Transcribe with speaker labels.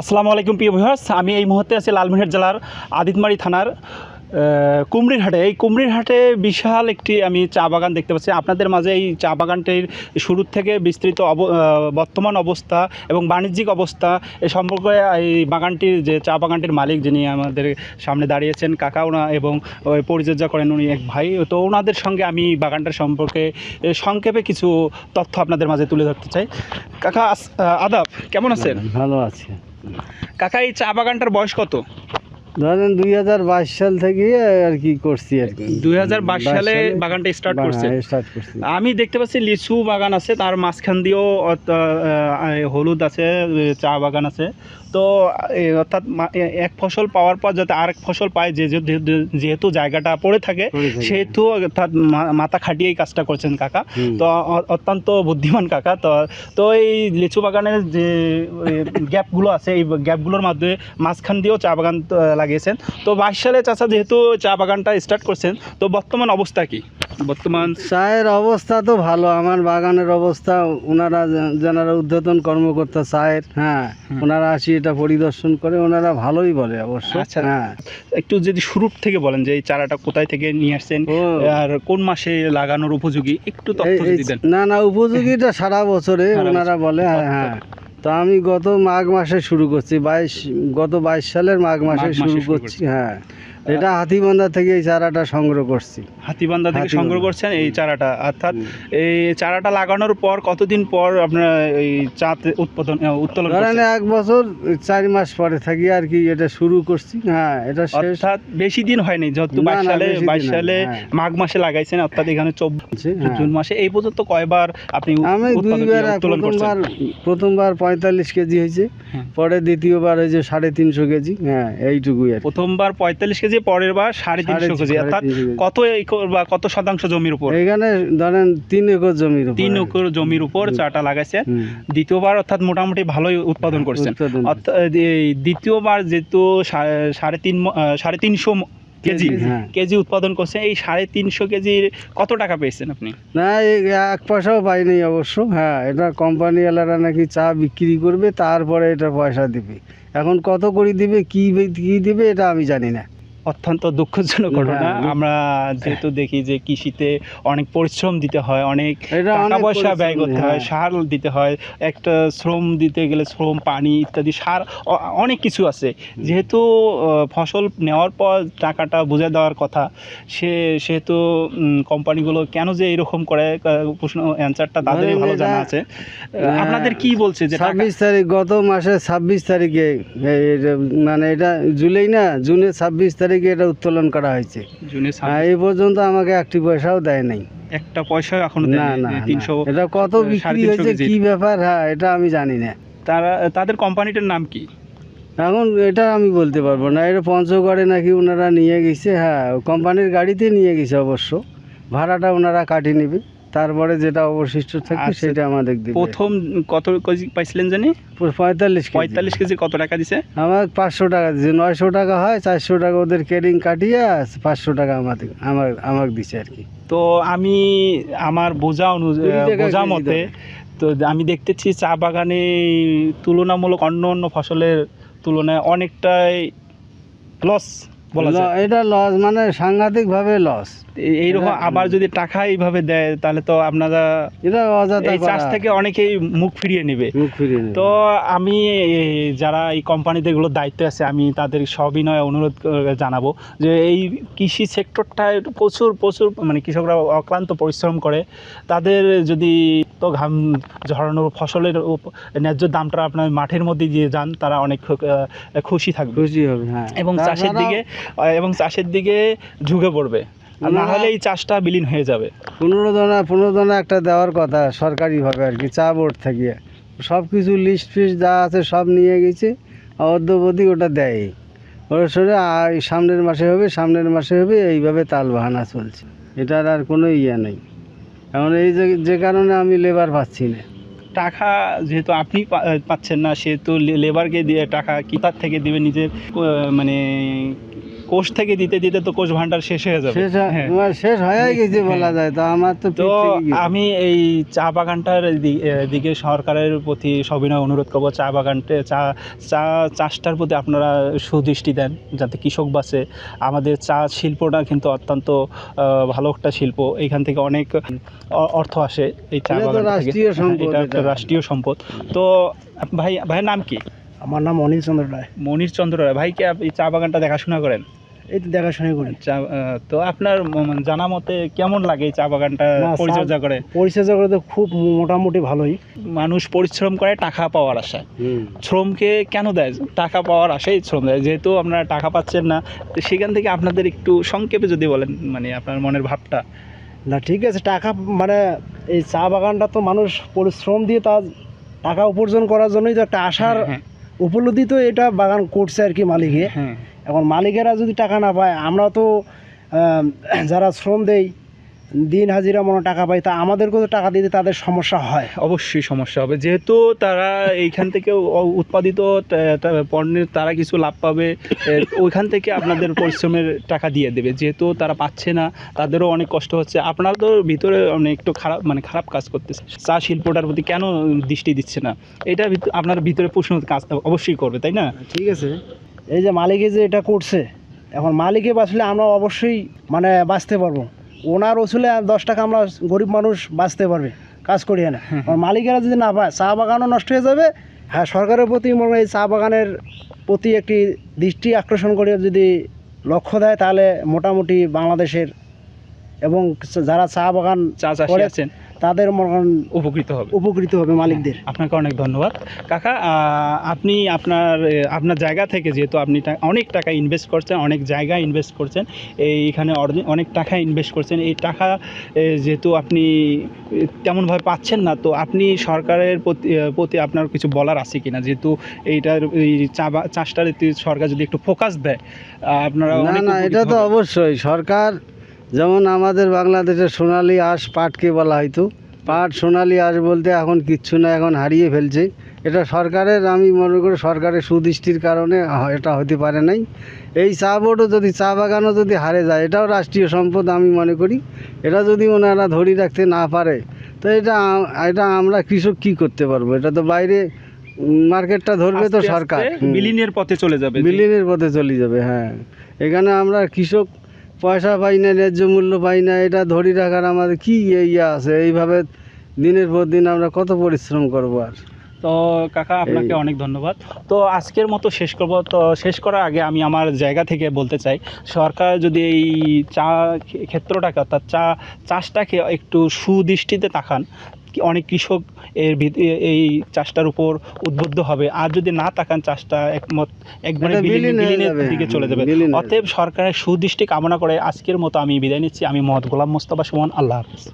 Speaker 1: আসসালামু আলাইকুম প্রিয় ভিউয়ার্স আমি এই মুহূর্তে আছি লালমনিরহাট জেলার আদিতমারি থানার আহ, কুমড়িরহাটে এই কুমড়িরহাটে বিশাল একটি আমি চা বাগান দেখতে পাচ্ছি। আপনাদের মাঝে এই চা বাগানটির শুরু থেকে বিস্তৃত বর্তমান অবস্থা এবং বাণিজ্যিক অবস্থা এ সম্পর্কে এই বাগানটির যে চা বাগানটির মালিক যিনি আমাদের সামনে দাঁড়িয়েছেন কাকা ওনা এবং পরিচর্যা করেন উনি এক ভাই। তো ওনাদের সঙ্গে আমি বাগানটার সম্পর্কে সংক্ষেপে কিছু তথ্য আপনাদের মাঝে তুলে ধরতে চাই। কাকা আদাব কেমন আছেন?
Speaker 2: ভালো আছে।
Speaker 1: কাকা এই চা বাগানটার বয়স কত?
Speaker 2: ধরেন দুই হাজার বাইশ সাল থেকে আর কি করছি আর কি।
Speaker 1: দুই হাজার বাইশ সালে বাগানটা স্টার্ট করছে
Speaker 2: স্টার্ট করছি।
Speaker 1: আমি দেখতে পাচ্ছি লিচু বাগান আছে তার মাঝখান দিয়েও হলুদ আছে চা বাগান আছে। তো অর্থাৎ এক ফসল পাওয়ার পর যাতে আরেক ফসল পায় যে যেহেতু জায়গাটা পড়ে থাকে সেহেতু অর্থাৎ মাথা খাটিয়েই কাজটা করছেন কাকা। তো অত্যন্ত বুদ্ধিমান কাকা। তো তো এই লিচু বাগানের যে গ্যাপগুলো আছে এই গ্যাপগুলোর মাধ্যমে মাঝখান দিয়েও চা বাগান লাগিয়েছেন। তো বাইশ সালে চাষা যেহেতু চা বাগানটা স্টার্ট করছেন তো বর্তমান অবস্থা কি? বর্তমান?
Speaker 2: চায়ের অবস্থা তো ভালো আমার বাগানের অবস্থা ওনারা যে- যারা উদ্বোধন কর্মকর্তা চায়ের হ্যাঁ ওনারা আসি এটা পরিদর্শন করে ওনারা ভালোই বলে অবশ্য
Speaker 1: আচ্ছা।
Speaker 2: হ্যাঁ।
Speaker 1: একটু যদি শুরুর থেকে বলেন যে এই চারাটা কোথায় থেকে নিয়ে আসছেন। আর কোন মাসে লাগানোর উপযোগী একটু তথ্য
Speaker 2: না না উপযোগীটা সারা বছরে ওনারা বলে হ্যাঁ হ্যাঁ। তো আমি গত মাঘ মাসে শুরু করছি বাইশ গত বাইশ সালের মাঘ মাসে শুরু করছি। হ্যাঁ। এটা হাতিবান্ধা থেকে এই চারাটা সংগ্রহ করছি।
Speaker 1: হাতিবান্ধা থেকে সংগ্রহ করছেন এই চারাটা। অর্থাৎ এই চারাটা লাগানোর পর কতদিন পর আপনারা এই চা উৎপাদন উত্তোলন
Speaker 2: ধরেন এক বছর চার মাস পরে থাকি আর কি এটা শুরু করছি। হ্যাঁ এটা
Speaker 1: অর্থাৎ বেশি দিন হয়নি যেহেতু বাইশ সালে বাইশ সালে
Speaker 2: হ্যাঁ।
Speaker 1: মাঘ মাসে লাগাইছেন অর্থাৎ এখানে চব্বিশ
Speaker 2: হ্যাঁ।
Speaker 1: জুন মাসে। এই পর্যন্ত কয়বার আপনি
Speaker 2: আমি দুইবার
Speaker 1: উত্তোলন করছেন?
Speaker 2: প্রথমবার প্রথমবার পঁয়তাল্লিশ কেজি হয়েছে।
Speaker 1: হ্যাঁ।
Speaker 2: পরে দ্বিতীয়বার হয়েছে সাড়ে তিনশো কেজি। হ্যাঁ এইটুকুই
Speaker 1: প্রথমবার পঁয়তাল্লিশ কেজি পরের বার সাড়ে তিনশো কেজি অর্থাৎ কত একর বা কত শতাংশ জমির উপর?
Speaker 2: এখানে ধরেন তিন একর জমির
Speaker 1: তিন একর জমির উপর চাটা লাগাইছেন। দ্বিতীয়বার অর্থাৎ মোটামুটি ভালোই উৎপাদন করছেন। এই দ্বিতীয়বার যেহেতু সাড়ে তিন সাড়ে তিনশো কেজি
Speaker 2: হ্যাঁ।
Speaker 1: কেজি উৎপাদন করছেন। এই সাড়ে তিনশো কেজির কত টাকা পেয়েছেন আপনি?
Speaker 2: না এক পয়সাও পাইনি অবশ্য হ্যাঁ। এটা কোম্পানিওয়ালারা নাকি চা বিক্রি করবে তারপরে এটা পয়সা দিবে। এখন কত করে দিবে কি কি দিবে এটা আমি জানি না।
Speaker 1: অত্যন্ত দুঃখজনক ঘটনা।
Speaker 2: হ্যাঁ,
Speaker 1: আমরা যেহেতু দেখি যে কৃষিতে অনেক পরিশ্রম দিতে হয় অনেক টাকা পয়সা ব্যয় করতে হয়
Speaker 2: হ্যাঁ।
Speaker 1: সার দিতে হয় একটা শ্রম দিতে গেলে শ্রম পানি ইত্যাদি সার অনেক কিছু আছে। যেহেতু ফসল নেওয়ার পর টাকাটা বুঝে দেওয়ার কথা সে সেহেতু কোম্পানিগুলো কেন যে এরকম করে প্রশ্ন অ্যান্সারটা তাদেরই
Speaker 2: ধরেন
Speaker 1: ভালো জানা আছে। আপনাদের কি বলছে যে
Speaker 2: ছাব্বিশ তারিখ গত মাসে ছাব্বিশ তারিখে মানে এটা জুলাই না জুনের ছাব্বিশ তারিখে এটা উত্তোলন করা হয়েছে। হ্যাঁ এই পর্যন্ত আমাকে একটি পয়সাও দেয় নাই।
Speaker 1: একটা পয়সা এখন
Speaker 2: না না
Speaker 1: তিনশো
Speaker 2: এটা কত বিক্রি হয়েছে কি ব্যাপার? হ্যাঁ এটা আমি জানি না।
Speaker 1: তারা তাদের কোম্পানিটার নাম কি?
Speaker 2: এখন এটা আমি বলতে পারব না। এটা পঞ্চগড়ে নাকি ওনারা নিয়ে গেছে হ্যাঁ কোম্পানির গাড়িতে নিয়ে গেছে অবশ্য। ভাড়াটা ওনারা কাটিয়ে নেবে। তারপরে যেটা অবশিষ্ট থাকে
Speaker 1: আচ্ছা,
Speaker 2: সেটা আমাদের দিবে।
Speaker 1: প্রথম কত কেজি পাইছিলেন জানি?
Speaker 2: পঁয়তাল্লিশ।
Speaker 1: পঁয়তাল্লিশ কেজি কত টাকা দিছে?
Speaker 2: আমার পাঁচশো টাকা দিচ্ছে নয়শো টাকা হয় চারশো টাকা ওদের কেরিং কাটিয়ে পাঁচশো টাকা আমাদের আমার আমাকে দিছে আর কি।
Speaker 1: তো আমি আমার বোঝা
Speaker 2: অনুযায়ী
Speaker 1: বোঝা মতে তো আমি দেখতেছি চা বাগানে তুলনামূলক অন্য অন্য ফসলের তুলনায় অনেকটাই লস বলা যায়।
Speaker 2: এটা লস মানে সাংঘাতিক ভাবে লস
Speaker 1: এইরকম আবার যদি টাকা এইভাবে দেয় তাহলে তো আপনারা
Speaker 2: এটা অযথা
Speaker 1: এই চাষ থেকে অনেকেই মুখ ফিরিয়ে নেবে।
Speaker 2: মুখ ফিরিয়ে নেবে।
Speaker 1: তো আমি যারা এই কোম্পানিতে এগুলো দায়িত্বে আছে আমি তাদের সবিনয় অনুরোধ জানাব যে এই কৃষি সেক্টরটায় প্রচুর প্রচুর মানে কৃষকরা অক্লান্ত পরিশ্রম করে। তাদের যদি তো ঘাম ঝরানোর ফসলের ন্যায্য দামটা আপনার মাঠের মধ্যে দিয়ে যান তারা অনেক খুশি থাকবে।
Speaker 2: খুশি হবে হ্যাঁ।
Speaker 1: এবং চাষের দিকে এবং চাষের দিকে ঝুঁকে পড়বে। আর না হলে এই চাষটা বিলীন হয়ে যাবে।
Speaker 2: পুনরোদনা পুনরোদনা একটা দেওয়ার কথা সরকারিভাবে আর কি চা বোর্ড থেকে। সব কিছু লিস্ট ফিস্ট যা আছে সব নিয়ে গেছে অর্ধবধি ওটা দেয় ওর সরে সামনের মাসে হবে সামনের মাসে হবে এইভাবে তাল বাহানা চলছে। এটার আর কোনো ইয়ে নেই। এখন এই যে যে কারণে আমি লেবার পাচ্ছি না।
Speaker 1: টাকা যেহেতু আপনি পাচ্ছেন না, সেহেতু লেবারকে দিয়ে টাকা কি তার থেকে দেবে নিজের মানে কোষ থেকে দিতে দিতে তো কোষ ভান্ডার শেষ হয়ে যাবে।
Speaker 2: শেষ হয়-
Speaker 1: হ্যাঁ।
Speaker 2: হয়ে গেছে বলা যায় তো আমার তো
Speaker 1: তো। আমি এই চা বাগানটার দিকে সরকারের প্রতি সবিনয় অনুরোধ করব চা বাগানটে চা চা চাষটার প্রতি আপনারা সুদৃষ্টি দেন যাতে কৃষক বাঁচে। আমাদের চা শিল্পটা কিন্তু অত্যন্ত ভালো একটা শিল্প। এইখান থেকে অনেক অর্থ আসে এই চা বাগান থেকে।
Speaker 2: রাষ্ট্রীয়
Speaker 1: হ্যাঁ,
Speaker 2: সম্পদ
Speaker 1: এটা। একটা রাষ্ট্রীয় সম্পদ। তো ভাই ভাইয়ের নাম কি?
Speaker 3: আমার নাম অনিল চন্দ্র রায়।
Speaker 1: মনির চন্দ্র রায়। ভাই কি আপ- এই চা বাগানটা দেখাশোনা করেন?
Speaker 3: এই তো দেখাশোনা করি।
Speaker 1: চা তো আপনার জানা মতে কেমন লাগে এই চা বাগানটা পরিচর্যা করে?
Speaker 3: পরিচর্যা করে তো খুব মোটামুটি ভালোই।
Speaker 1: মানুষ পরিশ্রম করে টাকা পাওয়ার আশায়। শ্রমকে কেন দেয়? টাকা পাওয়ার আশায় শ্রম দেয়। যেহেতু আপনারা টাকা পাচ্ছেন না তো সেখান থেকে আপনাদের একটু সংক্ষেপে যদি বলেন মানে আপনার মনের ভাবটা।
Speaker 3: না ঠিক আছে টাকা মানে এই চা বাগানটা তো মানুষ পরিশ্রম দিয়ে তার টাকা উপার্জন করার জন্যই তো একটা আশার
Speaker 1: হ্যাঁ,
Speaker 3: উপলব্ধি তো এটা বাগান করছে আর কি মালিকে।
Speaker 1: হ্যাঁ।
Speaker 3: এখন মালিকেরা যদি টাকা না পায় আমরা তো যারা শ্রম দেই দিন হাজিরা মনে টাকা পাই তা আমাদেরকেও তো টাকা দিতে তাদের সমস্যা হয়।
Speaker 1: অবশ্যই সমস্যা হবে। যেহেতু তারা এইখান থেকে উৎপাদিত পণ্যের তারা কিছু লাভ পাবে ওইখান থেকে আপনাদের পরিশ্রমের টাকা দিয়ে দেবে। যেহেতু তারা পাচ্ছে না তাদেরও অনেক কষ্ট হচ্ছে। আপনাদের ভিতরে অনেক একটু খারাপ মানে খারাপ কাজ করতেছে চা শিল্পটার প্রতি কেন দৃষ্টি দিচ্ছে না? এটা আপনার ভিতরে প্রশ্ন কাজ অবশ্যই করবে তাই না?
Speaker 3: ঠিক আছে। এই যে মালিকে যে এটা করছে এখন মালিকে বাঁচলে আমরা অবশ্যই মানে বাঁচতে পারব। ওনার ওসুলে দশ টাকা আমরা গরিব মানুষ বাঁচতে পারবে কাজ করি না। মালিকেরা যদি না পায় চা বাগানও নষ্ট হয়ে যাবে। হ্যাঁ সরকারের প্রতি মনে হয় চা বাগানের প্রতি একটি দৃষ্টি আকর্ষণ করে যদি লক্ষ্য দেয় তাহলে মোটামুটি বাংলাদেশের এবং যারা চা বাগান
Speaker 1: চা চাষ
Speaker 3: করে
Speaker 1: আছেন।
Speaker 3: তাদের মনে
Speaker 1: উপকৃত হবে।
Speaker 3: উপকৃত হবে মালিকদের।
Speaker 1: আপনাকে অনেক ধন্যবাদ। কাকা আপনি আপনার আপনার জায়গা থেকে যেহেতু আপনি অনেক টাকা ইনভেস্ট করছেন অনেক জায়গায় ইনভেস্ট করছেন এইখানে অনেক টাকা ইনভেস্ট করছেন এই টাকা যেহেতু আপনি তেমনভাবে পাচ্ছেন না তো আপনি সরকারের প্রতি প্রতি আপনার কিছু বলার আছে কিনা? যেহেতু এইটার এই চা বা- চাষটার সরকার যদি একটু ফোকাস দেয় আপনারা
Speaker 2: না না এটা তো অবশ্যই সরকার যেমন আমাদের বাংলাদেশের সোনালি আঁশ পাটকে বলা হয়তো পাট সোনালি আঁশ বলতে এখন কিচ্ছু না এখন হারিয়ে ফেলছে। এটা সরকারের আমি মনে করি সরকারের সুদৃষ্টির কারণে এটা হতে পারে নাই। এই চা বোর্ডও যদি চা বাগানও যদি হারে যায় এটাও রাষ্ট্রীয় সম্পদ আমি মনে করি। এটা যদি ওনারা ধরে রাখতে না পারে তো এটা এটা আমরা কৃষক কি করতে পারব? এটা তো বাইরে মার্কেটটা ধরবে তো সরকার।
Speaker 1: বিলীনের পথে চলে যাবে
Speaker 2: বিলীনের পথে চলে যাবে হ্যাঁ। এখানে আমরা কৃষক পয়সা পাই না ন্যায্য মূল্য পাই না এটা ধরে রাখার আমাদের কি ইয়ে ইয়ে আছে? এইভাবে দিনের পর দিন আমরা কত পরিশ্রম করব আর?
Speaker 1: তো কাকা আপনাকে অনেক ধন্যবাদ। তো আজকের মতো শেষ করব। তো শেষ করার আগে আমি আমার জায়গা থেকে বলতে চাই সরকার যদি এই চা ক্ষে- ক্ষেত্রটাকে অর্থাৎ চা চাষটাকে একটু সুদৃষ্টিতে তাকান অনেক কৃষক এর এই চাষটার উপর উদ্বুদ্ধ হবে। আর যদি না তাকান চাষটা একমত একবারে বিলীনের দিকে চলে যাবে। অতএব সরকারের সুদৃষ্টি কামনা করে আজকের মতো আমি বিদায় নিচ্ছি। আমি মহৎ গোলাম মোস্তফা সুমন আল্লাহ হাফিজ।